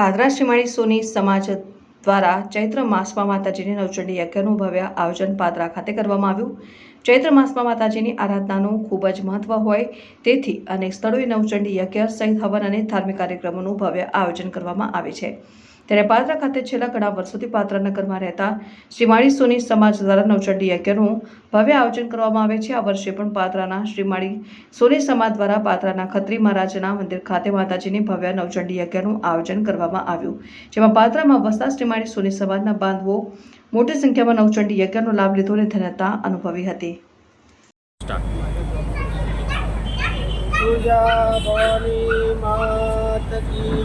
પાદરા શ્રીમાળી સોની સમાજ દ્વારા ચૈત્ર માસમાં માતાજીની નવચંડી યજ્ઞનું ભવ્ય આયોજન પાદરા ખાતે કરવામાં આવ્યું. ચૈત્ર માસમાં માતાજીની આરાધનાનું ખૂબ જ મહત્વ હોય. તેથી અનેક સ્થળોએ નવચંડી યજ્ઞ સહિત હવન અને ધાર્મિક કાર્યક્રમોનું ભવ્ય આયોજન કરવામાં આવે છે. ત્યારે પાદરા ખાતે છેલ્લા ઘણા વર્ષોથી પાદરા નગરમાં રહેતા શ્રીમાળી સોની સમાજ દ્વારા નવચંડી યજ્ઞનું ભવ્ય આયોજન કરવામાં આવે છે. આ વર્ષે પણ પાદરાના શ્રીમાળી સોની સમાજ દ્વારા પાદરાના ખત્રી મહારાજના મંદિર ખાતે માતાજીની ભવ્ય નવચંડી યજ્ઞનું આયોજન કરવામાં આવ્યું. જેમાં પાદરામાં વસતા શ્રીમાળી સોની સમાજના બાંધવો મોટી સંખ્યામાં નવચંડી યજ્ઞનો લાભ લીધો અને ધન્યતા અનુભવી હતી. પૂજા ભવાની માત કી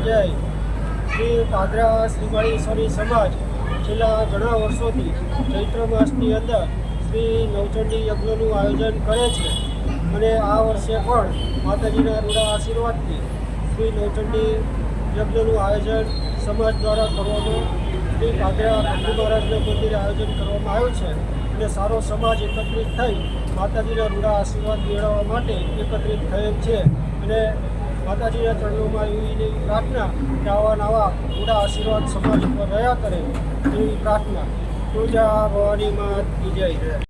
શ્રી પાદરા શ્રીમાળીશ્વરી સમાજ છેલ્લા ઘણા વર્ષોથી ચૈત્ર માસની અંદર શ્રી નવચંડી યજ્ઞનું આયોજન કરે છે અને આ વર્ષે પણ માતાજીના રૂડા આશીર્વાદથી શ્રી નવચંડી યજ્ઞનું આયોજન સમાજ દ્વારા કરવામાં પાદરા ખંડુ મહારાજના મંદિરે આયોજન કરવામાં આવ્યું છે અને સારો સમાજ એકત્રિત થઈ માતાજીના રૂડા આશીર્વાદ મેળવવા માટે એકત્રિત થયેલ છે. અને માતાજીના ચરણોમાં એવી પ્રાર્થના કે આવા નવા રૂડા આશીર્વાદ સમાજ ઉપર રહ્યા કરે એવી પ્રાર્થના. પૂજા ભવાની માત જય